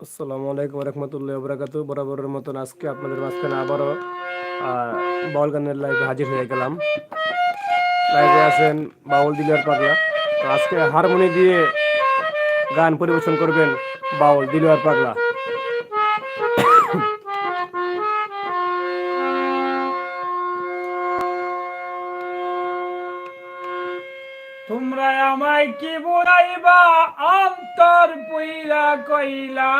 আসসালামু আলাইকুম রহমতুল্লাহ বরাকাতু বরাবরের মতন আজকে আপনাদের মাঝখানে আবারও বাউল গানের লাইভে হাজির হয়ে গেলাম। লাইভে আছেন বাউল দিলার পাগলা। আজকে হারমোনি দিয়ে গান পরিবেশন করবেন বাউল দিলওয়ার পাগলা। আমায় কি বুড়াইবা অন্তর পুইলা কইলা।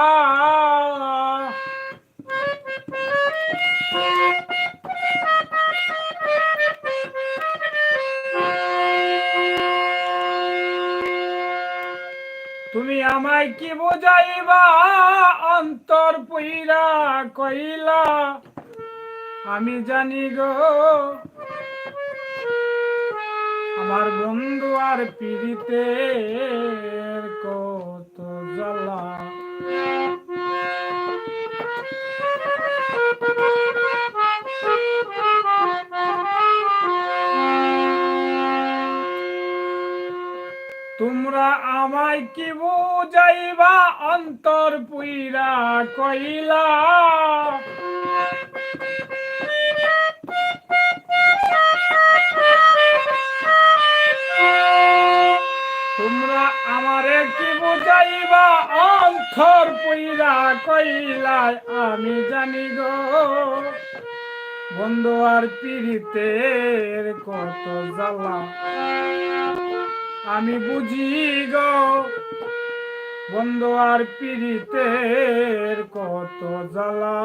তুমি আমায় কি বুঝাইবা? অন্তর পুইলা কইলা। আমি জানি গো আমার বন্ধু আর পিড়িতে কত জ্বালা। তোমরা আমায় কি বুঝাইবা? অন্তর পুইরা কইলা বুঝাইবা অন্তর পুইরা কইলাই আমি জানি গো, বন্ধু আর পীড়িতের কত জ্বালা। আমি বুঝি গো, বন্ধু আর পীড়িতের কত জ্বালা।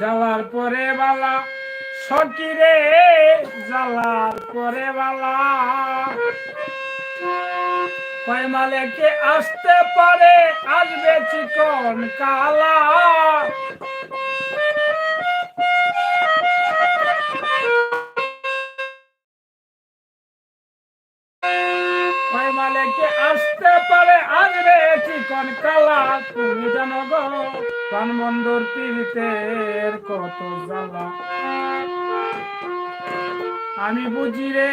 জ্বালার পরে বালা সকিরে জ্বালার পরে বালা। মালেকে আসতে পারে, আসবে চিকন কালা। মালেকে আসতে পারে, আসবে চিকন কালা। প্রাণ বন্ধুর পীড়িতের কত জ্বালা। আমি বুঝি রে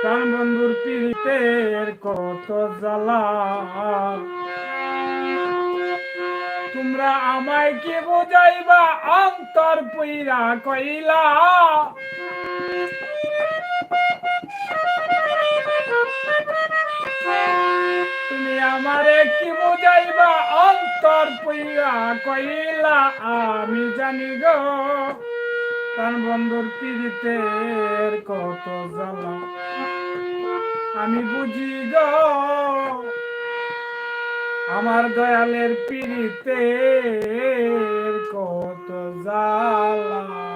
প্রাণ বন্ধুর পীড়িতের কত জ্বালা। তোমরা আমায় কি বুঝাইবা? অন্তর পুইরা কইলা। তুমি আমারে কি বুঝাইবা? অন্তর পুইরা কইলা আমি জানি গো, তার বন্ধুর পীড়িতের কত জ্বালা। আমি বুঝি গো, আমার দয়ালের পীড়িতের কত জ্বালা।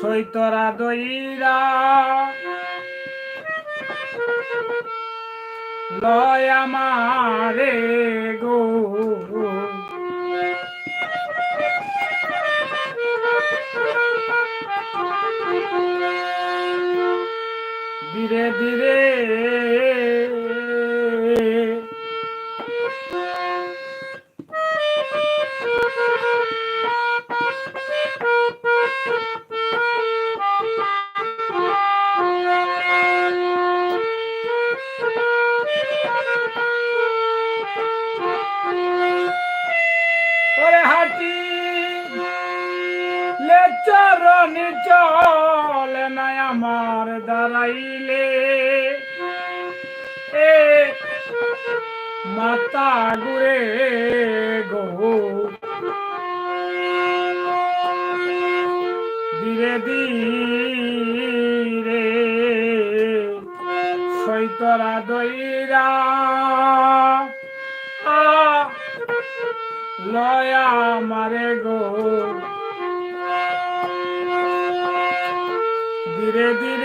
সৈতরা দইরা লয় আমারে গো। ধীরে ধীরে দাঁড়াইলে এ মাতা গুরে গো। ধীরে ধীরে সৈতরা দইরা লয়া মারে গো। ধীরে ধীরে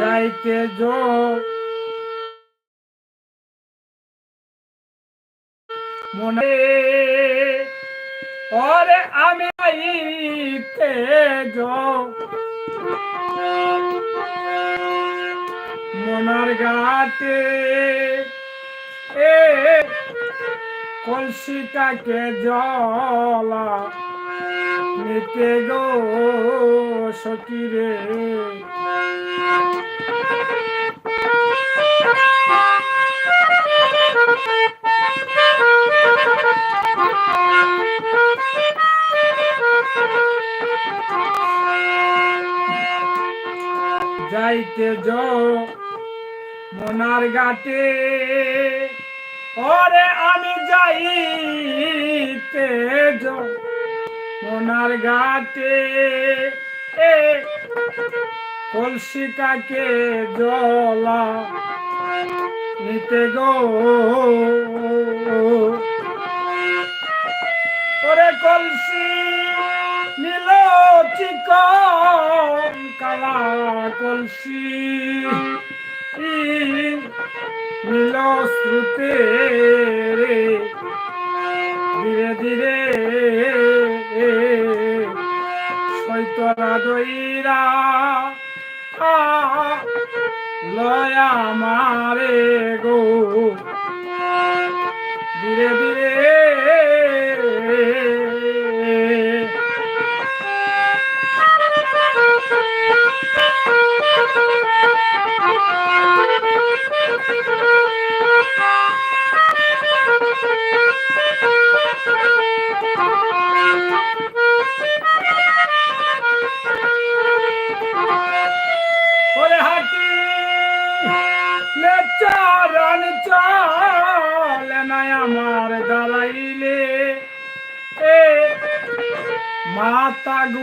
যাইতে যো মনে ওরে আমি আইতে যো মনার ঘাটে এ কলসিটাকে জলা নিতে গো সকিরে যাইতে মনার ঘাটে। ওরে আমি যাইতে মনার ঘাটে। এ কলসিটাকে জলা নিতে গো। ওরে কলসি নীল চিকন কালা কলসি। নীল শ্রুতে ধীরে ধীরে সৈতরা দইরা আ, লয়া মারে গো। ধীরে ধীরে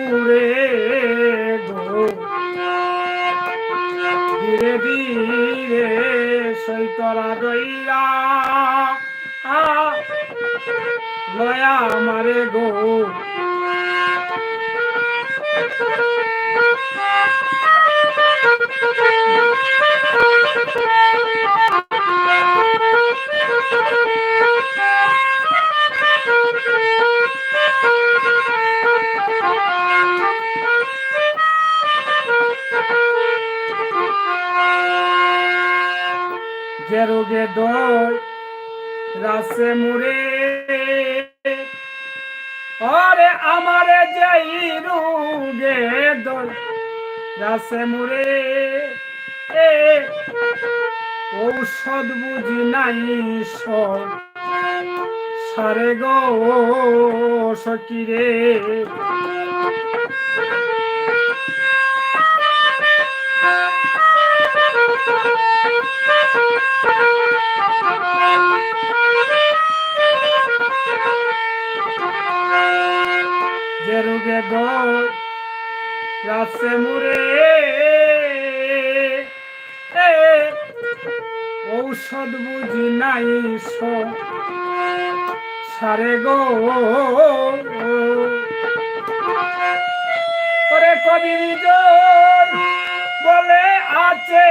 গুড়ে গো। ধীরে ধীরে সৈতরা দইরা লয়া আমারে গো। যে রোগে দই রাসে মুরে আরে আমারে যাই রোগে দই রাসে মুরে এ, ঔষধ বুঝি নাই সারে। গো সকিরে। যে রোগে রাসে মুরে ঔষধ বুঝি নাই সারে গো ওরে কবির জন বলে আছে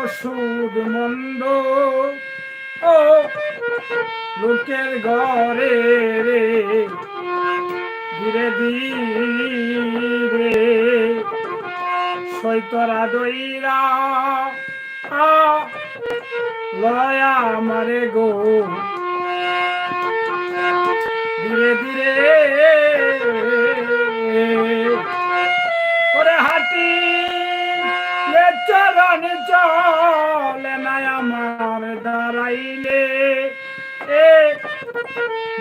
ওষুধ মন্দ। ও লোকের ঘরে রে, ধীরে ধীরে। সৈতরা দইরা লয়া মারে গো। ধীরে ধীরে চলে না আমার দাঁড়াইলে। এ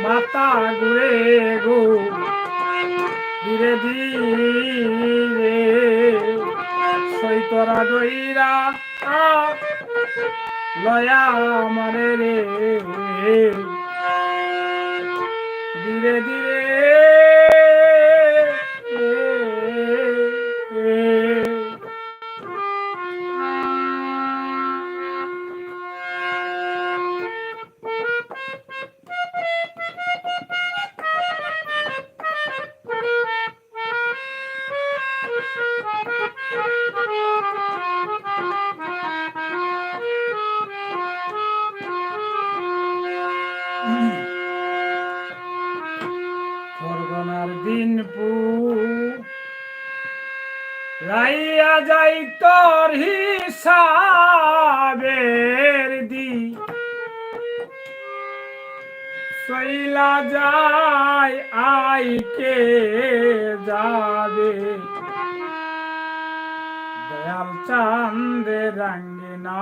মাতা ঘুরে গো, ধীরে ধীরে। সৈতরা দইরা আ লয়া আমারে রে। ধীরে ধীরে সইলা যায় আইকে যাবে? দয়াল চান্দ রঙ্গিনা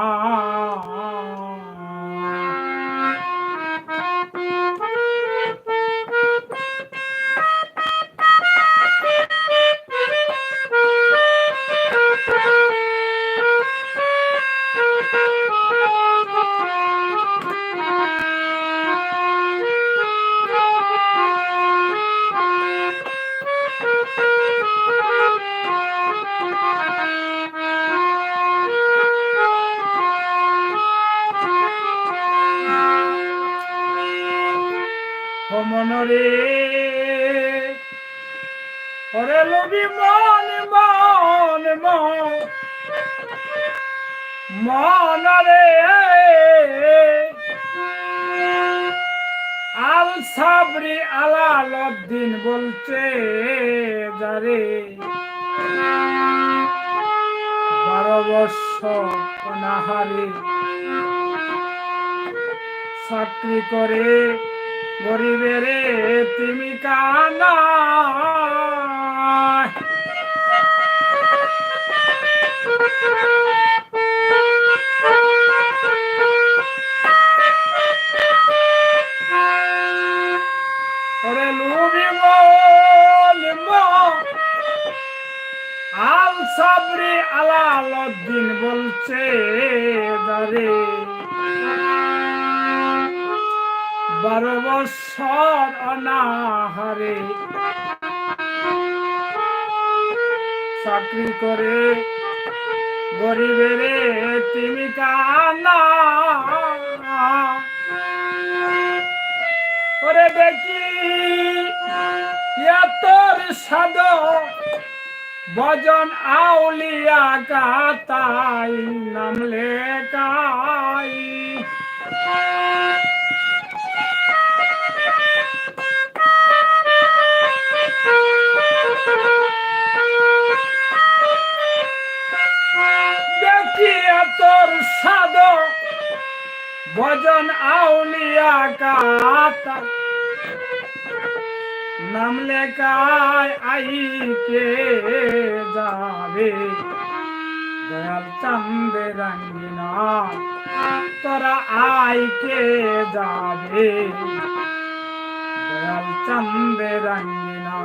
মনরে। আল সাবরি আলালদ্দিন বলছে যারে বারো বৎসর অনাহারে চাকরি করে গরিবের তুমি কানা। সাবরি আলালদ্দিন বলছে দারে বারো বৎসর অনাহারে চাকরি করে গরিবের তুমি কানা দেখি তোর সাদ ভজন আউলিয়া কাতাই নাম লেখাই। দেখিয়া তোর সাদ ভজন আউলিয়া কাতা নাম লেখায় আইকে যাবে। দয়াল চান্দে রঙ্গিনা তোরা আইকে যাবে। দয়াল চান্দে রঙ্গিনা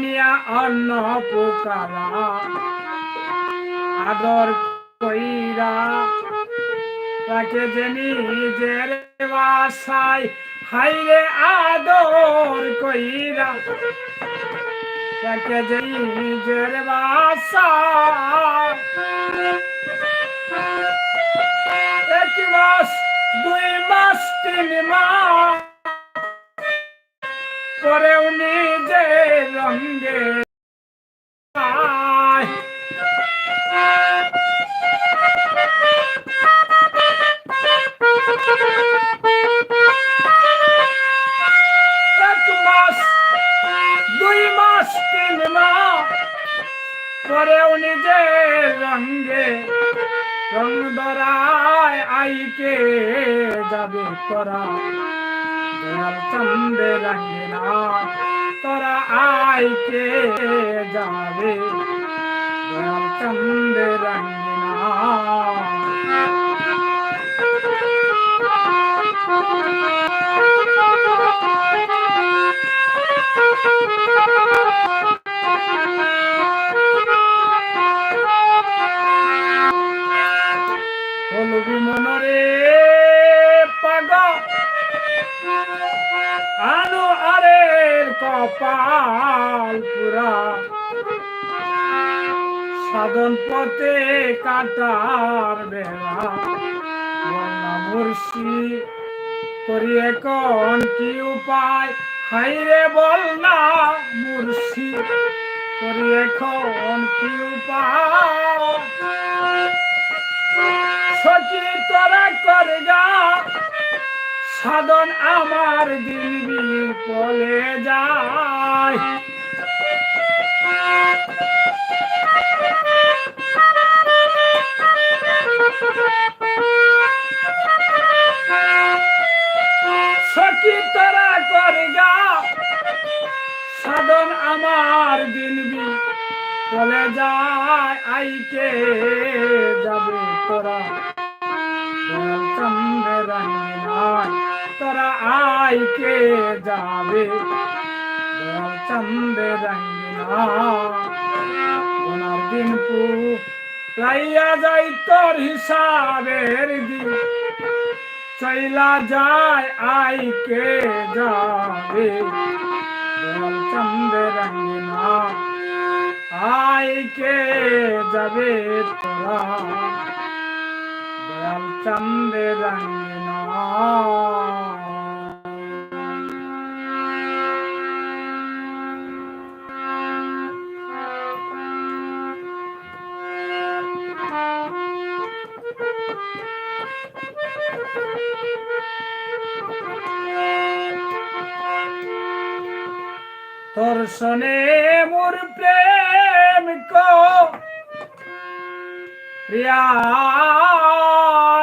দৈরানিয়া অন্ন পোকারা আদর কইরা তাকে যে নিজের বাসায়, হাইরে আদর কইরা তাকে যে নিজের বাসায়। এক মাস, দুই মাস, তিন মাস পরেও নিজে রঙ্গে আয়। এক মাস, দুই মাস, তিন মাস পরেও নিজে রঙ্গে রং ধরায়, আইকে যাবে দয়াল চন্দ্রে রঙ্গে না তোরা আইকে যাবে? দয়াল রঙ্গে কপাল পুরা। সাধন পথে কাটার বেলা মুর্শি করি এখন কি উপায়? হাইরে বল না মুর্শি করি এখন কি উপায়? সখী তোরা করগা সাধন আমার দিবি চইলা যায় আইকে যাবে দয়াল চন্দ্রে আই কে যাবে তোরা? দয়াল চন্দ্র রঙ্গিনা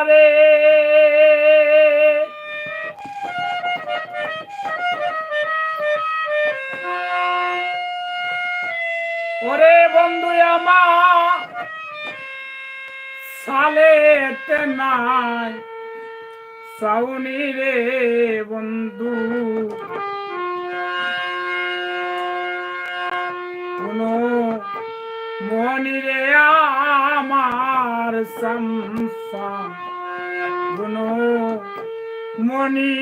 রে ওরে বন্ধু আমার সালেতে নাই সাউনি রে বন্ধু। কোনো মনিরে আমার সংসার। গুণ মনি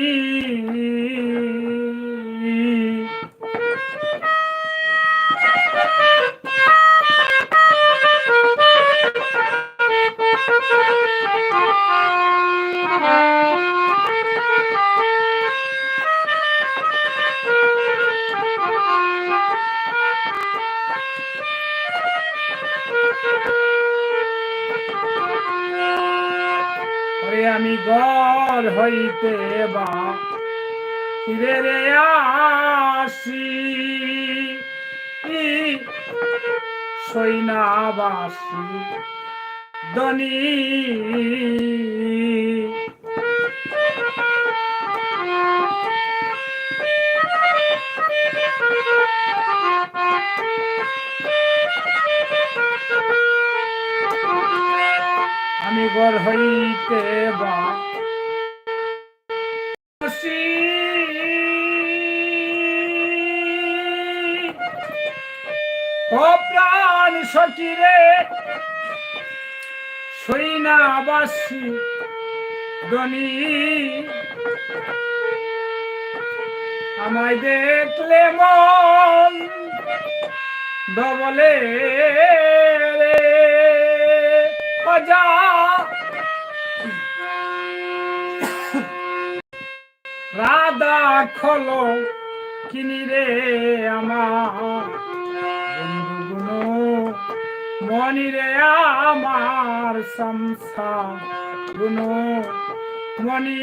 হইতে বা ফিরে রে আসি। সৈনাবাসী দনি আমি ঘর হইতে বা সচিরে সৈনাবাসী দনি আমায় দেখলে মন ডবলে রে। অজা। রাধা খলো কিনি রে আমার। মনি রে আমার সংসার গুণ মনি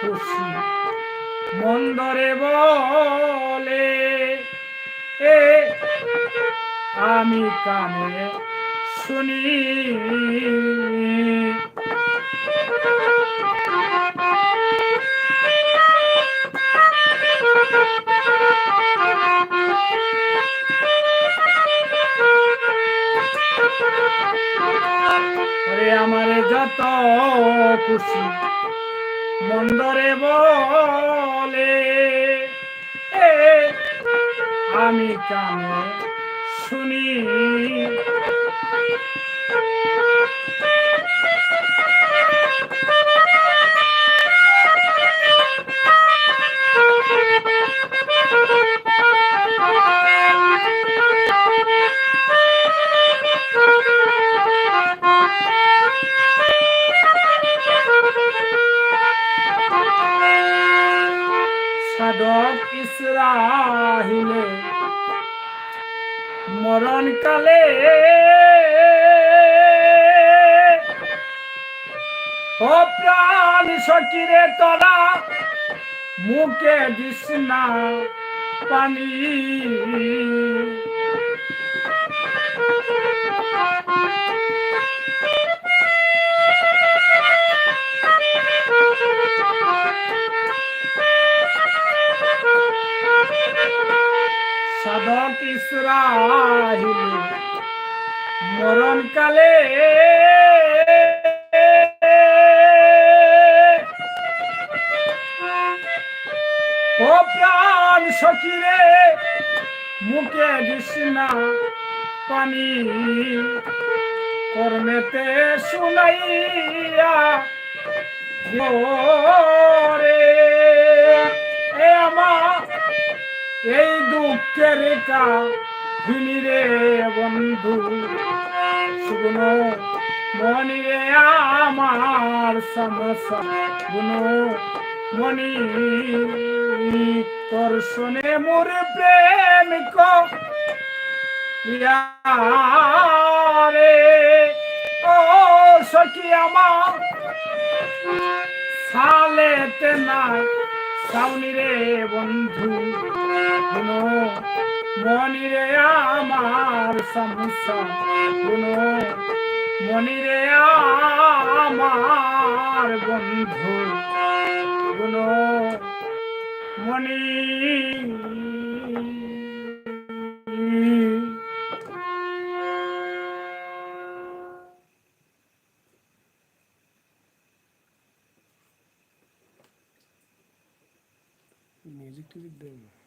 খুশি। মন্দরে বলে এ আমি কানে শুনি। আমারে যত খুশি। মন্দরে বলে আমি কানে শুনি? কালে। প্রাণ সকিরে তোরা মুখে দিস না পানি। ইসরাহিল মরণ কালে ও প্রাণ সখিরে মুখে না পানি কর্মেতে শুনাইয়া রে। এ আমার এই দুঃখের কাহিনী রে বন্ধু। শুনো মনি রে আমার সমস্যা। শুনো মনি তোর শুনে মোর প্রেম রে ও সখী আমার, সালেতে নাই। সাউনি রে বন্ধু। কোনো মনি রে আমার সমস্যা। শুনো, মনি রে আমার বন্ধু। কোনো মনি Music to.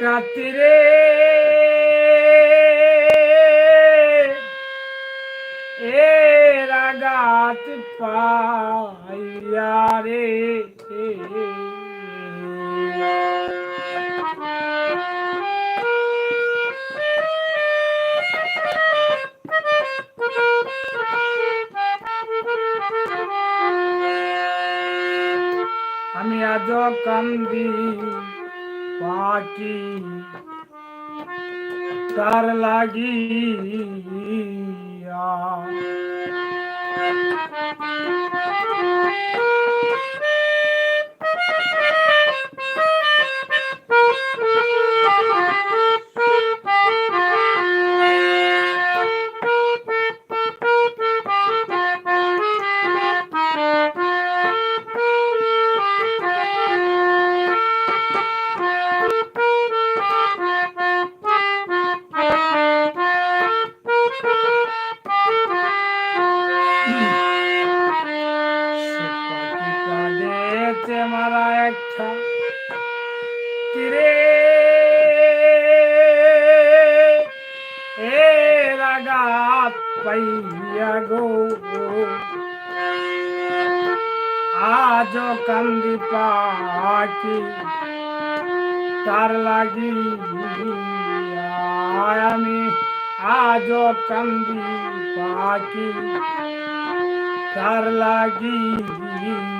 একটা তীরে এ রাগাত পাইয়া রে। আমি আজ কান্দি পাখি তার লাগিয়া মারা একটা তীরে এ রাগাত পাইয়া গো। আজ কান্দি পাখি তার লাগি আমি। আজ কান্দি পাখি তার লাগিয়া